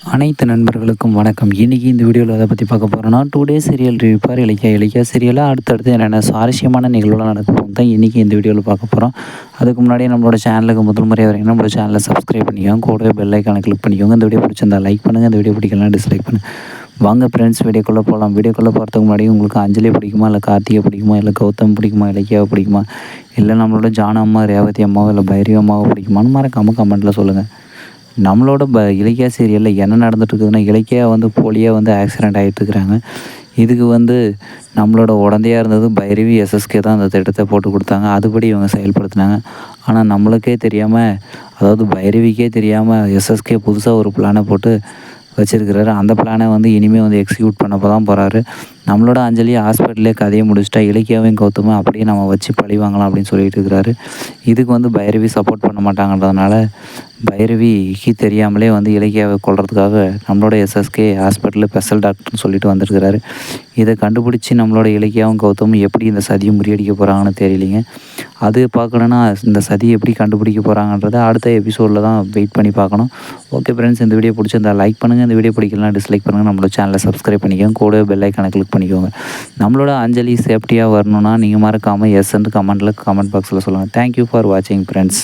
அனைத்து நண்பர்களுக்கும் வணக்கம். இன்றைக்கி இந்த வீடியோவில் அதை பற்றி பார்க்க போகிறோன்னா டூ டேஸ் சீரியல் ரிவிப்பார் இலக்கியா இலக்கியா சீரியலாக அடுத்தடுத்து என்னென்ன சுவாரஸ்யமான நிகழ்வுலாம் நடக்கும் தான் இன்றைக்கி இந்த வீடியோவில் பார்க்க போகிறோம் அதுக்கு முன்னாடி நம்மளோட சேனலுக்கு முதல் முறையாக வரைக்கும் நம்மளோட சேனலை சப்ஸ்கிரைப் பண்ணிக்கோங்க. கூடவே பெல் ஐக்கானை கிளிக் பண்ணிக்கோங்க. இந்த வீடியோ பிடிச்சிருந்தா லைக் பண்ணுங்கள் இந்த வீடியோ பிடிக்கலாம் டிஸ்லைக் பண்ணுங்கள் வாங்க ஃப்ரெண்ட்ஸ் வீடியோக்குள்ளே போகலாம் வீடியோக்குள்ளே போகிறதுக்கு முன்னாடி உங்களுக்கு அஞ்சலி பிடிக்குமா இல்லை கார்த்திகை பிடிக்குமா இல்லை கௌதம் பிடிக்குமா இலக்கியாவை பிடிக்குமா இல்லை நம்மளோட ஜானம்மா ரேவதி அம்மாவோ இல்லை பைரவி அம்மாவோ பிடிக்குமான்னு மறக்காமல் கமெண்ட்டில் சொல்லுங்கள் நம்மளோட ப இலக்கியா சீரியலில் என்ன நடந்துட்டுருக்குதுன்னா இலக்கியா வந்து போலியாக வந்து ஆக்சிடெண்ட் ஆகிட்டுருக்குறாங்க இதுக்கு வந்து நம்மளோட உடந்தையாக இருந்தது பைரவி எஸ்எஸ்கே தான் அந்த திட்டத்தை போட்டு கொடுத்தாங்க. அதுபடி இவங்க செயல்படுத்தினாங்க. ஆனால் நம்மளுக்கே தெரியாமல் அதாவது பைரவிக்கே தெரியாமல் எஸ்எஸ்கே புதுசாக ஒரு பிளானை போட்டு வச்சுருக்கிறாரு. அந்த பிளானை வந்து இனிமேல் வந்து எக்ஸிக்யூட் பண்ணப்போ தான் போகிறாரு நம்மளோட அஞ்சலி ஹாஸ்பிட்டலே கதையை முடிச்சுட்டா இலக்கியாவையும் கௌத்தமும் அப்படியே நம்ம வச்சு பழி வாங்கலாம் அப்படின்னு சொல்லிட்டு இருக்கிறாரு. இதுக்கு வந்து பைரவி சப்போர்ட் பண்ண மாட்டாங்கன்றதுனால பைரவிக்கு தெரியாமலே வந்து இலக்கியாவை கொள்றதுக்காக நம்மளோட எஸ்எஸ்கே ஹாஸ்பிட்டலில் ஸ்பெஷல் டாக்டர்னு சொல்லிட்டு வந்திருக்கிறாரு. இதை கண்டுபிடிச்சி நம்மளோட இலக்கியாவும் கௌதமும் எப்படி இந்த சதியை முறியடிக்க போகிறாங்கன்னு தெரியலிங்க. அது பார்க்கணுன்னா இந்த சதி எப்படி கண்டுபிடிக்க போகிறாங்கன்றத அடுத்த எபிசோடில் தான் வெயிட் பண்ணி பார்க்கணும். ஓகே ஃப்ரெண்ட்ஸ் இந்த வீடியோ பிடிச்சிருந்தா லைக் பண்ணுங்கள் இந்த வீடியோ பிடிக்கலாம் டிஸ்லைக் பண்ணுங்கள் நம்மளோட சேனலை சப்ஸ்கிரைப் பண்ணிக்கோங்க. கூட பெல் ஐக்கானை கிளிக் பண்ணிக்கோங்க. நம்மளோட அஞ்சலி சேஃப்டியாக வரணும்னா நீங்கள் மறக்காமல் எஸ்ன்னு கமெண்ட்டில் கமெண்ட் பாக்ஸில் சொல்லுங்கள் தேங்க்யூ ஃபார் வாட்சிங் ஃப்ரெண்ட்ஸ்